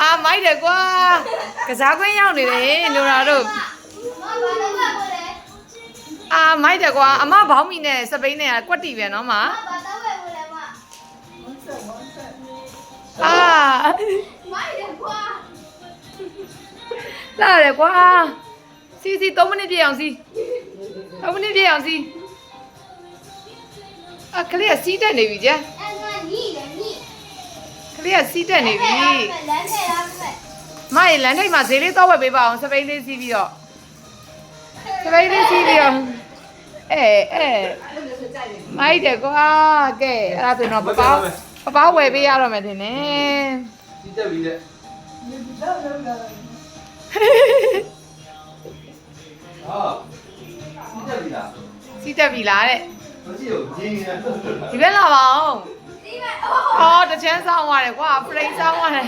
အာမိုက်တယ်ကွာကစားခွင့်ရောက်နေတယ်လိုရာတို့မဘာလို့လဲကိုလေအာမိုက်တယ်ကွာအမဘောင်းမီနဲ့စပိန်နဲ့ကွက်တီပဲနော်မမဘာတော့ဝဲကိုလေမအာမိုက်တယ်ကွာလာတယ်ကွာစီစီ3မိနစ်ပြည့်အောင်စီ3မိနစ်ပြည့်အောင်စီအခလေးကစီးတက်နေပြီကျအဲ့ငါညီလေညီ ခလေးကစီးတက်နေပြီလမ်းထဲရမယ်မရေလန်ထိတ်မှာဈေးလေးတော့ဝယ်ပေးပါအောင်စပိန်လေးစီးပြီးတော့စပိန်လေးစီးပြီးတော့အဲအဲမိုက်တယ်ကွာကဲအဲ့ဒါဆိုရင်တော့ပပောင်းပပောင်းဝယ်ပေးရတော့မယ်ထင်တယ်ဒီတက်ပြီတဲ့ဟာဒီတက်ပြီလားစီးတက်ပြီလားတဲ့မကြည့်ဘူးရင်းနေတယ်ဒီဘက်လာပါအောင် ဒီမဲ့အိုးအော်တချမ်းဆောင်းသွားတယ်ကွာဖရိန်ဆောင်းသွားတယ်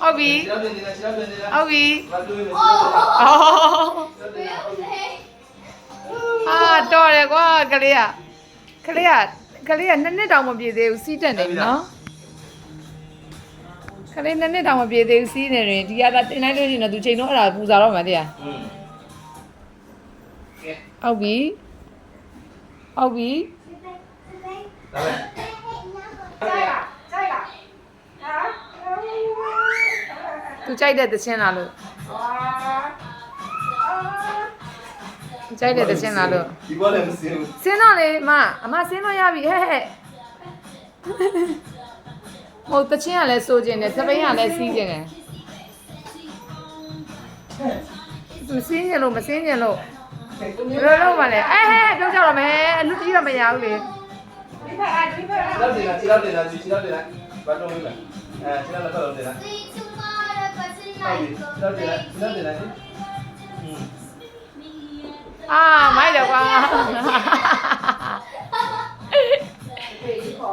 ဟုတ်ပြီခြေထောက်တင်နေတာခြေထောက်တင်နေတာဟုတ်ပြီဘာလို့လဲအော်ဘယ်လိုလဲအာတော်တယ်ကွာကလေးကကလေးကကလေးကနှစ်နှစ်တောင်မပြည့်သေးဘူးစီးတက်နေပြီနော်ကလေးနှစ်နှစ်တောင်မပြည့်သေးဘူးစီးနေတယ်ဒီကသာတင်လိုက်လို့ရှိရင်တော့သူချိန်တော့အဲ့ဒါပူစားတော့မှတရားอืมကဲဟုတ်ပြီဟုတ်ပြီ ဒါပဲသူကြိုက်တဲ့သချင်းလားလို့သူကြိုက်တဲ့သချင်းလားလို့ဒီဘောလည်းမစင်းဘူးစင်းတော့လေမအမစင်းတော့ရပြီဟဲ့ဟဲ့ဟိုတချင်းကလည်းစိုးကျင်တယ်စပိန်ကလည်းစီးကျင်တယ်မစင်းကျင်လို့မစင်းကျင်လို့ဘယ်လိုလုပ်မလဲအဲဟဲ့ပြောကြတော့မယ်အလူကြီးတော့မရဘူးလေ ခြေထောက်တင်တာခြေထောက်တင်တာခြေထောက်တင်တာဘာလို့လဲအဲခြေထောက်တော့တင်တာစီချူမာရပတ်စဟုတ်နိုပြီင်ခြေထောက်တင်တာခြေထောက်တင်တာอืมအာမိုက်တယ်ကွာ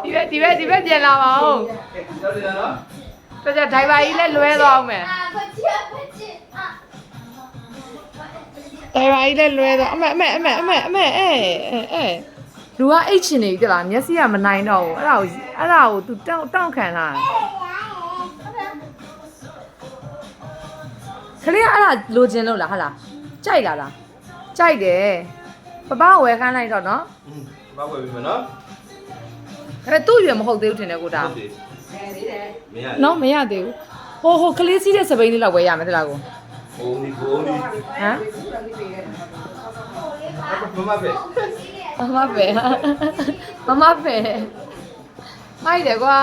ဒီဘက်ဒီဘက်ဒီဘက်ပြန်လာပါဦးကဲခြေထောက်တင်တာနော်တော်ကြဒိုင်ဘာကြီးလည်းလွဲသွားအောင်မယ်အာဖချာဖချာအာဒိုင်ဘာကြီးလည်းလွဲသွားအမေအမေအမေအမေအမေအဲအဲအဲ လူကအိတ်ချင်နေပြီတလားမျက်စိကမနိုင်တော့ဘူးအဲ့ဒါကိုအဲ့ဒါကို तू တောင့်တောင့်ခံလာခလေးကအဲ့ဒါလိုချင်လို့လားဟာလားကြိုက်လားလားကြိုက်တယ်ပပဝယ်ခိုင်းလိုက်တော့နော် อืมဘာဝယ်ပြီမနော် အဲ့ဒါသူ့ရွယ်မဟုတ်သေးဘူးထင်တယ်ကိုတာ ဟုတ်တယ်မရ နော်မရသေးဘူးဟိုဟိုကလေးစီးတဲ့စပိန်လေးလောက်ဝယ်ရမယ်တလားကို ဘုံဒီဘုံဒီ ဟမ် မမပဲ မမပဲမမပဲမိုက်တယ်ကွာ